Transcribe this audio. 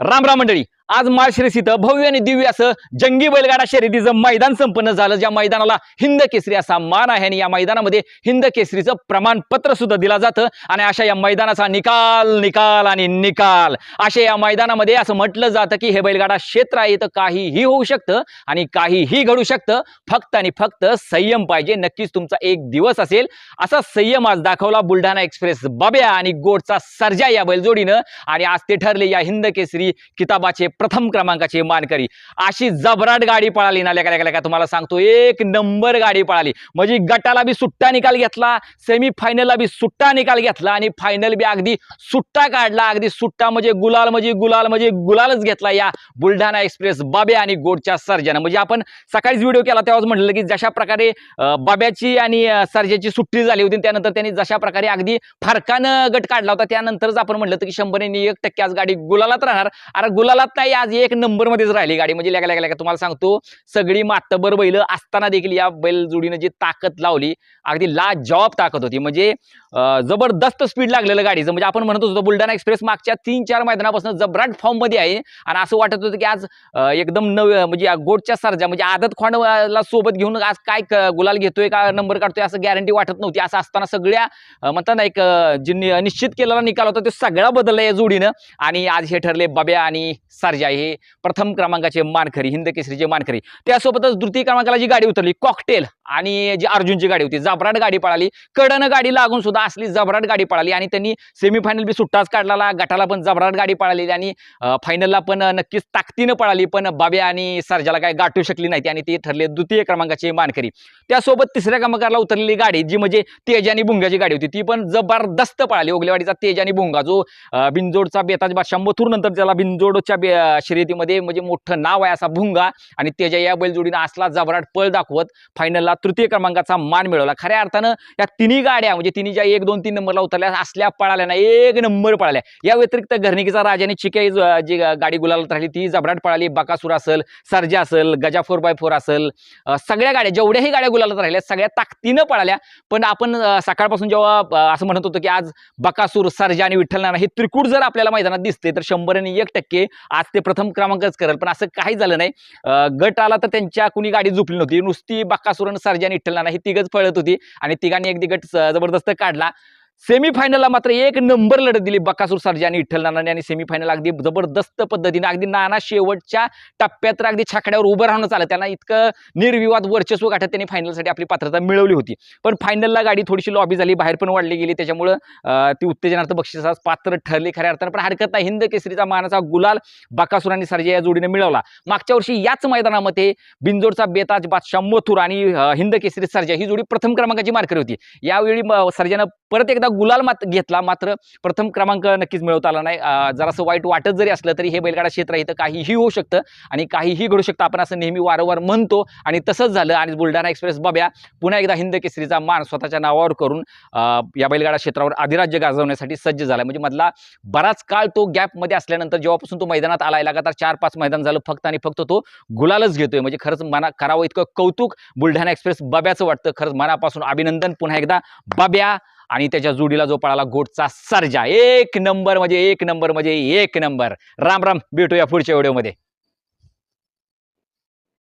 राम राम मंडळी. आज माळशिरस इथं भव्य आणि दिव्य असं जंगी बैलगाडा शर्यतीचं मैदान संपन्न झालं. ज्या मैदानाला हिंद केसरी असा मान आहे आणि या मैदानामध्ये हिंद केसरीचं प्रमाणपत्र सुद्धा दिलं जातं. आणि अशा या मैदानाचा निकाल निकाल आणि निकाल. अशा या मैदानामध्ये असं म्हटलं जातं की हे बैलगाडा क्षेत्र आहे. तर काहीही होऊ शकतं आणि काहीही घडू शकतं. फक्त आणि फक्त संयम पाहिजे. नक्कीच तुमचा एक दिवस असेल. असा संयम आज दाखवला बुलढाणा एक्सप्रेस बाब्या आणि गोडचा सर्जा या बैलजोडीनं. आणि आज ते ठरले या हिंद केसरी किताबाचे प्रथम क्रमांकाची मानकरी. अशी जबराट गाडी पळाली. ना लेका लेका लेका तुम्हाला सांगतो एक नंबर गाडी पळाली. म्हणजे गटाला बी सुट्टा निकाल घेतला सेमी फायनलला बी सुट्टा निकाल घेतला आणि फायनल बी अगदी सुट्टा काढला. अगदी सुट्टा म्हणजे गुलाल म्हणजे गुलाल म्हणजे गुलालच घेतला या बुलढाणा एक्सप्रेस बाबे आणि गोडच्या सर्जन. म्हणजे आपण सकाळीच व्हिडिओ केला तेव्हाच म्हटलं की जशा प्रकारे बाब्याची आणि सर्जेची सुट्टी झाली होती त्यानंतर त्यांनी जशा प्रकारे अगदी फरकानं गट काढला होता त्यानंतरच आपण म्हटलं की शंभरने एक टक्के आज गाडी गुलालात राहणार. अरे गुलालात नाही आज एक नंबर मध्येच राहिली गाडी. म्हणजे लेका लेका तुम्हाला सांगतो सगळी मातबर बैल असताना देखील या बैलजोडीनं जी ताकद लावली अगदी ला जॉब ताकद होती. म्हणजे जबरदस्त स्पीड लागलेलं गाडीचं. म्हणजे आपण म्हणत होतो बुलढाणा एक्सप्रेस मागच्या तीन चार मैदानापासून जबराट फॉर्ममध्ये आहे. आणि असं वाटत होतं की आज एकदम नव म्हणजे गोडच्या सरजा म्हणजे आदत खोंडला सोबत घेऊन आज काय गुलाल घेतोय का नंबर काढतोय असं गॅरंटी वाटत नव्हती. असं असताना सगळ्या म्हणतात ना एक जी जे निश्चित केलेला निकाल होता तो सगळा बदलला या जोडीनं. आणि आज हे ठरले बब्या आणि सरजा. हे प्रथम क्रमांकाचे मानखरी हिंद केसरीचे मानखरी त्यासोबतच द्वितीय क्रमांकाला जी गाडी उतरली कॉकटेल आणि जी अर्जुनची गाडी होती जबराट गाडी पळाली. कडनं गाडी लागून सुद्धा असली जबराट गाडी पळाली आणि त्यांनी सेमीफायनल बी सुट्टाच काढला गटाला पण जबराट गाडी पळाली आणि फायनलला पण नक्कीच ताकदीनं पळाली पण बाब्या आणि सरजाला काय गाठू शकली नाही आणि ते ठरले द्वितीय क्रमांकाची मानकरी. त्यासोबत तिसऱ्या क्रमांकाला उतरलेली गाडी जी म्हणजे तेज आणि भुंगाची गाडी होती ती पण जबरदस्त पळाली. ओगलेवाडीचा तेज आणि भुंगा जो बिंजोडचा बिनजोडचा बेताज बादशाह मथुर नंतर त्याला बिनजोडच्या बे- शर्यतीमध्ये म्हणजे मोठं नाव आहे असा भुंगा आणि तेजा या बैलजोडीनं असला जबराट पळ दाखवत फायनलला तृतीय क्रमांकाचा मान मिळवला. खऱ्या अर्थानं या तिन्ही गाड्या म्हणजे तिन्ही ज्या एक दोन तीन नंबरला उतरल्या असल्या पळाल्या ना एक नंबर पळाल्या. या व्यतिरिक्त घरणिकीचा राजाने चिके जी गाडी गुलालत राहिली ती जबराट पळाली. बकासूर असेल सर्जा असेल गजा फोर बाय फोर असेल सगळ्या गाड्या जेवढ्याही गाड्या गुलालत राहिल्या सगळ्या ताकदीनं पळाल्या. पण आपण सकाळपासून जेव्हा असं म्हणत होतो की आज बकासूर सर्जा आणि विठ्ठल नाना हे त्रिकूट जर आपल्याला मैदानात दिसते तर शंभर आणि एक टक्के आज ते प्रथम क्रमांकच करेल. पण असं काही झालं नाही. गट आला तर त्यांच्या कुणी गाडी झोपली नव्हती. नुसती बकासूर आणि सर्जा आणि विठ्ठल नाना ही तिघच पळत होती. आणि तिघांनी अगदी गट जबरदस्त काढ काढला सेमीफायनलला मात्र एक नंबर लढत दिली बकासूर सरजी आणि विठ्ठल नानाने आणि सेमीफायनल अगदी जबरदस्त पद्धतीने अगदी नाना शेवटच्या टप्प्यात तर अगदी छाकड्यावर उभं राहणं चाललं. त्यांना इतकं निर्विवाद वर्चस्व गाठत त्यांनी फायनलसाठी आपली पात्रता मिळवली होती. पण फायनलला गाडी थोडीशी लॉबी झाली बाहेर पण वाढली गेली. त्याच्यामुळं ती उत्तेजनार्थ बक्षिसास पात्र ठरली खऱ्या अर्थानं. पण हरकत नाही हिंद केसरीचा मानाचा गुलाल बकासूर आणि सरजी या जोडीने मिळवला. मागच्या वर्षी याच मैदानामध्ये बिंजोडचा बेताज बादशाह मथुर आणि हिंद केसरी सर्जा ही जोडी प्रथम क्रमांकाची मार्कर होती. यावेळी सर्जानं परत एकदा गुलाल मात घेतला मात्र प्रथम क्रमांक नक्कीच मिळवता आला नाही. जरासं वाईट वाटत जरी असलं तरी हे बैलगाडा क्षेत्र आहे इथं काहीही होऊ शकतं आणि काहीही घडू शकतं. आपण असं नेहमी वारंवार म्हणतो आणि तसंच झालं आणि बुलढाणा एक्सप्रेस बाब्या पुन्हा एकदा हिंद केसरीचा मान स्वतःच्या नावावर करून या बैलगाडा क्षेत्रावर अधिराज्य गाजवण्यासाठी सज्ज झाला. म्हणजे मधला बराच काळ तो गॅपमध्ये असल्यानंतर जेव्हापासून तो मैदानात आला लगातार चार पाच मैदान झालं फक्त आणि फक्त तो गुलालच घेतोय. म्हणजे खरंच मना करावं इतकं कौतुक बुलढाणा एक्सप्रेस बाब्याचं वाटतं. खरंच मनापासून अभिनंदन. पुन्हा एकदा बाब्या आणि त्याच्या जोडीला जो पळाला गोटचा सर्जा. एक नंबर म्हणजे एक नंबर म्हणजे एक नंबर. राम राम भेटूया पुढच्या व्हिडिओमध्ये.